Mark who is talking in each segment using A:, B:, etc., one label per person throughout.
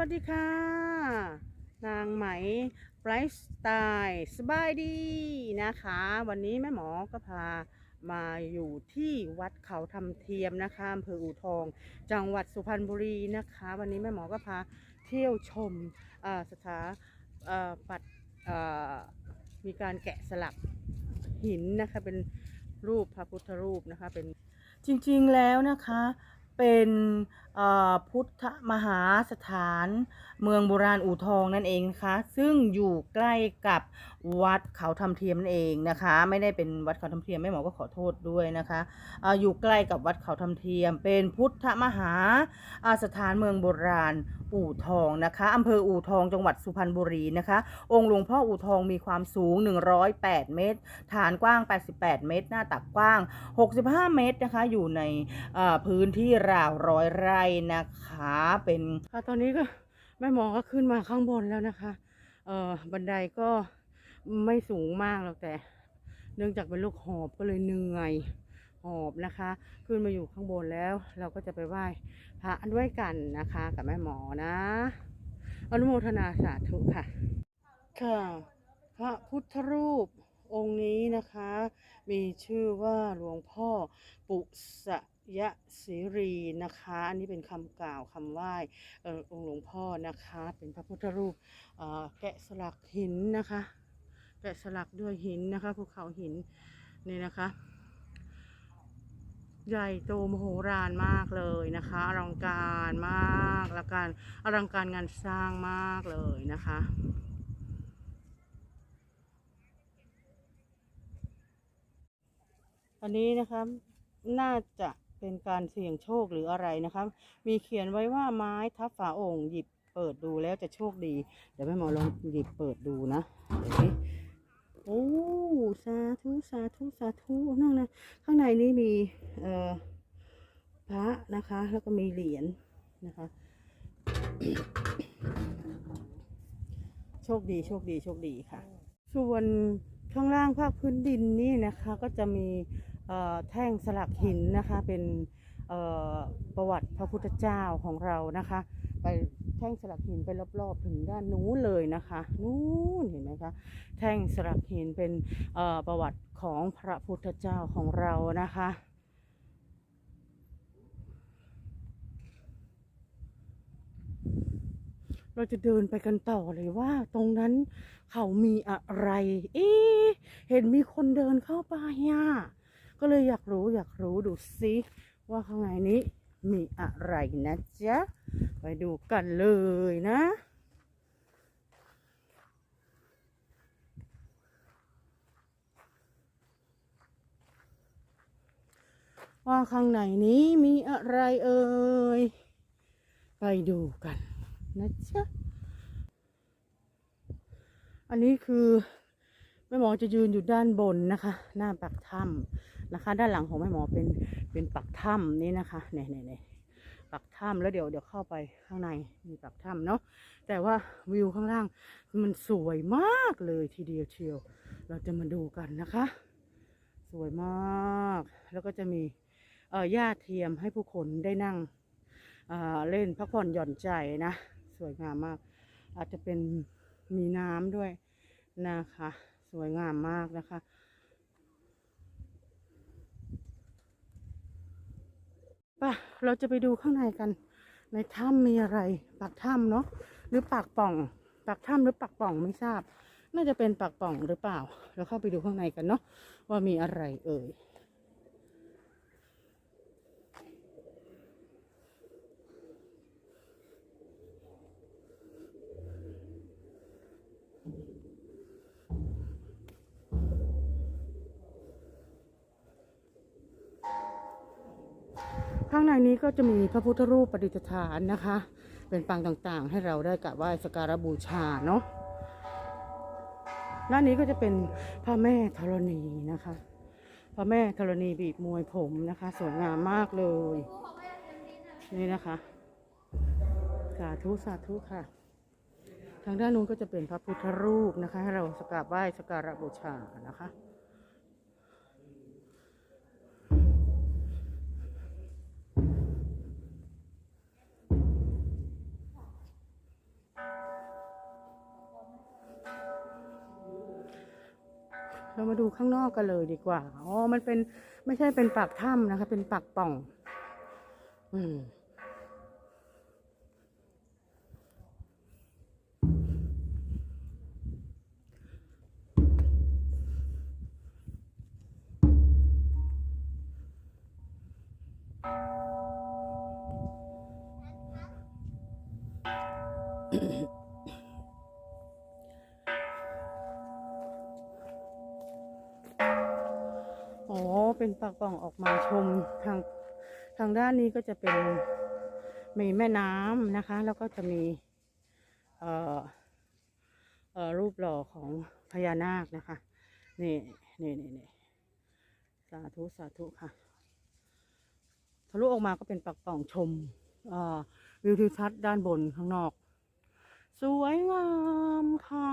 A: วัสดีค่ะ นางไหมไบรท์สไตล์สบายดีนะคะ วันนี้แม่หมอก็พามาอยู่ที่วัดเขาทำเทียมนะคะอำเภออู่ทอง จังหวัดสุพรรณบุรีนะคะ วันนี้แม่หมอก็พาเที่ยวชมสถาปัดเอ่อมีการแกะสลักหินนะคะเป็นรูปพระพุทธรูปนะคะเป็นจริงๆแล้วนะคะ เป็นพุทธมหาสถานเมืองโบราณอู่ทองนั่นเองนะคะซึ่งอยู่ใกล้กับวัดเขาทำเทียมนั่นเองนะคะ ไม่ได้เป็นวัดเขาทำเทียมไม่หมอก็ขอโทษด้วยนะคะออยู่ใกล้กับวัดเขาทำเทียม เป็นพุทธมหาสถานเมืองโบราณอู่ทองนะคะอำเภออู่ทองจังหวัดสุพรรณบุรีนะคะ องค์หลวงพ่ออู่ทองมีความสูง 108 เมตร ฐานกว้าง 88 เมตร หน้าตักกว้าง 65 เมตรนะคะ อยู่ในพื้นที่ราวร้อยไร่นะคะ เป็นค่ะตอนนี้ก็แม่หมอก็ขึ้นมาข้างบนแล้วนะคะเอ่อบันไดก็ไม่สูงมากหรอกแต่ เนื่องจากเป็นลูกหอบก็เลยเหนื่อยหอบนะคะ ขึ้นมาอยู่ข้างบนแล้ว เราก็จะไปไหว้พระด้วยกันนะคะ กับแม่หมอนะ อนุโมทนาสาธุค่ะ ค่ะ พระพุทธรูปองค์นี้นะคะ มีชื่อว่าหลวงพ่อปุส ยศิรีนะคะ อันนี้เป็นคำกล่าวคำไหว้อองค์หลวงพ่อนะคะ เป็นพระพุทธรูปแกะสลักหินนะคะ แกะสลักด้วยหินนะคะภูเขาหินนี่นะคะ ใหญ่โตมโหฬารมากเลยนะคะอลังการมากและการอลังการงานสร้างมากเลยนะคะอันนี้นะคะน่าจะ เป็นการเสี่ยงโชคหรืออะไรนะคะ มีเขียนไว้ว่าไม้ทับฝาโอ่งหยิบเปิดดูแล้วจะโชคดี เดี๋ยวแม่หมอลองหยิบเปิดดูนะเดี๋ยวสิโอ้สาธุสาธุสาธุนั่นนะข้างในนี้มีเอ่อพระนะคะ แล้วก็มีเหรียญนะคะ โชคดีโชคดีโชคดีค่ะ ส่วนข้างล่างภาคพื้นดินนี่นะคะ ก็จะมี แท่งสลักหินนะคะเป็นประวัติพระพุทธเจ้าของเรานะคะ ไปแท่งสลักหินไปรอบๆถึงด้านนู้นเลยนะคะนู้นเห็นไหมคะแท่งสลักหินเป็นประวัติของพระพุทธเจ้าของเรานะคะเราจะเดินไปกันต่อเลยว่าตรงนั้นเขามีอะไร เอ๊เห็นมีคนเดินเข้าไปอะ ก็เลยอยากรู้อยากรู้ดูซิว่าข้างในนี้มีอะไรนะจ๊ะ ไปดูกันเลยนะว่าข้างในนี้มีอะไรเอ่ย ไปดูกันนะจ๊ะ อันนี้คือ แม่หมอจะยืนอยู่ด้านบนนะคะ หน้าปากถ้ำนะคะ ด้านหลังของแม่หมอเป็นเป็นปากถ้ำนี่นะคะเนี่ยเนี่ยเนี่ยปากถ้ำแล้วเดี๋ยวเดี๋ยวเข้าไปข้างในมีปากถ้ำเนาะแต่ว่าวิวข้างล่างมันสวยมากเลยทีเดียวเชียว เราจะมาดูกันนะคะ สวยมาก แล้วก็จะมีเอ่อหญ้าเทียมให้ผู้คนได้นั่งเอ่าเล่นพักผ่อนหย่อนใจนะ สวยงามมาก อาจจะเป็นมีน้ำด้วยนะคะ สวยงามมากนะคะ ป่ะ เราจะไปดูข้างในกัน ในถ้ำมีอะไร ปากถ้ำเนาะ หรือปากป่อง ปากถ้ำหรือปากป่องไม่ทราบ น่าจะเป็นปากป่องหรือเปล่า เราเข้าไปดูข้างในกันเนาะว่ามีอะไรเอ่ย ข้างในนี้ก็จะมีพระพุทธรูปประดิษฐานนะคะ เป็นปางต่างๆ ให้เราได้กราบไหว้สักการะบูชาเนาะด้านนี้ก็จะเป็นพระแม่ธรณีนะคะ พระแม่ธรณีบีบมวยผมนะคะ สวยงามมากเลย นี่นะคะ สาธุสาธุค่ะ ทางด้านนู้นก็จะเป็นพระพุทธรูปนะคะ ให้เราสักการะไหว้สักการะบูชานะคะ เรามาดูข้างนอกกันเลยดีกว่า อ๋อ มันเป็นไม่ใช่เป็นปากถ้ำนะคะ เป็นปากป่อง อืม เป็นปากป่องออกมาชมทางทางด้านนี้ก็จะเป็นมีแม่น้ำนะคะ แล้วก็จะมีเอ่อเอ่อรูปหล่อของพญานาคนะคะนี่นี่นี่นี่สาธุสาธุค่ะทะลุออกมาก็เป็นปากป่องชมเอ่อวิวทิวทัศน์ด้านบนข้างนอก สวยงามค่ะ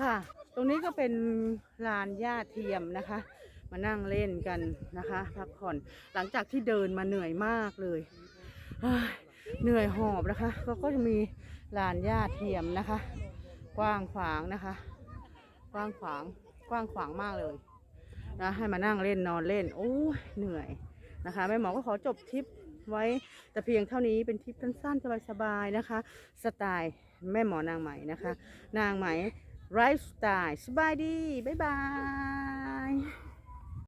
A: ค่ะ ตรงนี้ก็เป็นลานหญ้าเทียมนะคะ มานั่งเล่นกันนะคะ พักผ่อนหลังจากที่เดินมาเหนื่อยมากเลย เหนื่อยหอบนะคะ ก็ก็จะมีลานหญ้าเทียมนะคะ กว้างขวางนะคะ กว้างขวางกว้างขวางมากเลยนะให้มานั่งเล่นนอนเล่น โอ้เหนื่อยนะคะแม่หมอก็ขอจบทริปไว้แต่เพียงเท่านี้เป็นทริปสั้นๆสบายๆนะคะ สไตล์แม่หมอนางไหมนะคะ นางไหมไลฟ์สไตล์สบายดี บ๊ายบาย